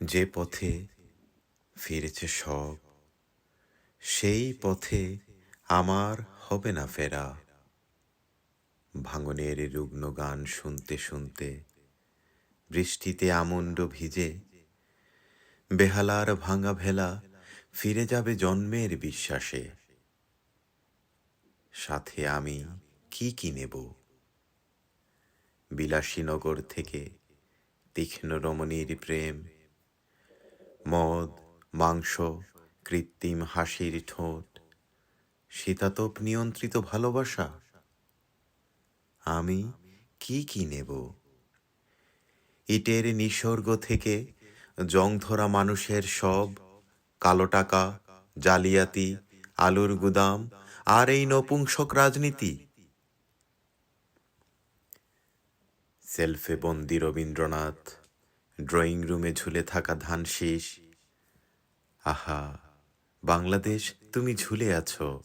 যে পথে ফিরেছে সব, সেই পথে আমার হবে না ফেরা। ভাঙনের রুগ্ন গান শুনতে শুনতে, বৃষ্টিতে আমন্ড ভিজে, বেহালার ভাঙা ভেলা ফিরে যাবে জন্মের বিশ্বাসে। সাথে আমি কি কি নেব? বিলাসীনগর থেকে তীক্ষ্ণ রমণীর প্রেম মদ, মাংস, কৃত্রিম হাসির ঠোঁট, শীতাতপ নিয়ন্ত্রিত ভালোবাসা। আমি কি কি নেব? ইটের নিসর্গ থেকে জংধরা মানুষের সব, কালো টাকা, জালিয়াতি, আলুর গুদাম আর এই নপুংসক রাজনীতি। সেলফে বন্দি রবীন্দ্রনাথ, ড্রয়িং রুমে ঝুলে থাকা ধান শীষ আহা, বাংলাদেশ তুমি ঝুলে আছো।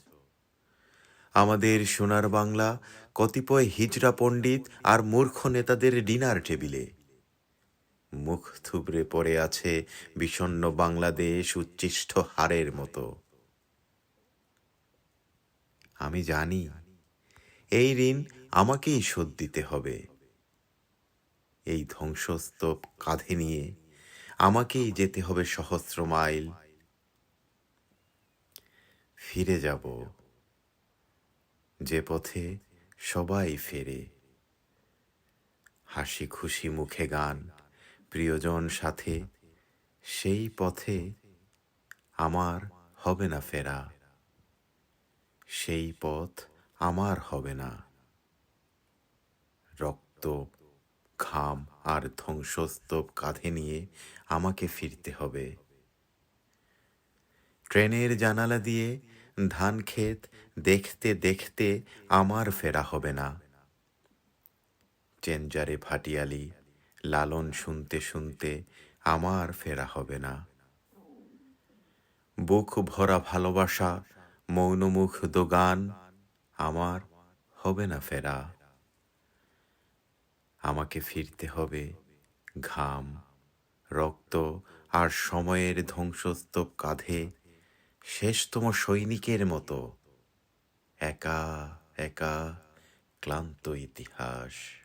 আমাদের সোনার বাংলা, কতিপয় হিজড়া পণ্ডিত আর মূর্খ নেতাদের ডিনার টেবিলে। মুখ থুবড়ে পড়ে আছে বিষণ্ণ বাংলাদেশ উচ্ছিষ্ট হারের মতো। আমি জানি, এই ঋণ আমাকেই শোধ দিতে হবে। এই ধ্বংসস্তূপ কাঁধে নিয়ে আমাকেই যেতে হবে সহস্র মাইল। ফিরে যাব। যে পথে সবাই ফেরে। হাসি খুশি মুখে গান, প্রিয়জন সাথে, সেই পথে আমার হবে না ফেরা। সেই পথ আমার হবে না। রক্ত, ঘাম আর ধ্বংসস্তূপ কাঁধে নিয়ে আমাকে ফিরতে হবে। ট্রেনের জানালা দিয়ে ধান ক্ষেত দেখতে দেখতে আমার ফেরা হবে না। চেঞ্জারে ভাটিয়ালি লালন শুনতে শুনতে আমার ফেরা হবে না। বুক ভরা ভালোবাসা, মৌনমুখ দোগান আমার হবে না ফেরা। আমাকে ফিরতে হবে ঘাম, রক্ত আর সময়ের ধ্বংসস্তূপ কাঁধে শেষতম সৈনিকের মতো। একা একা ক্লান্ত ইতিহাস।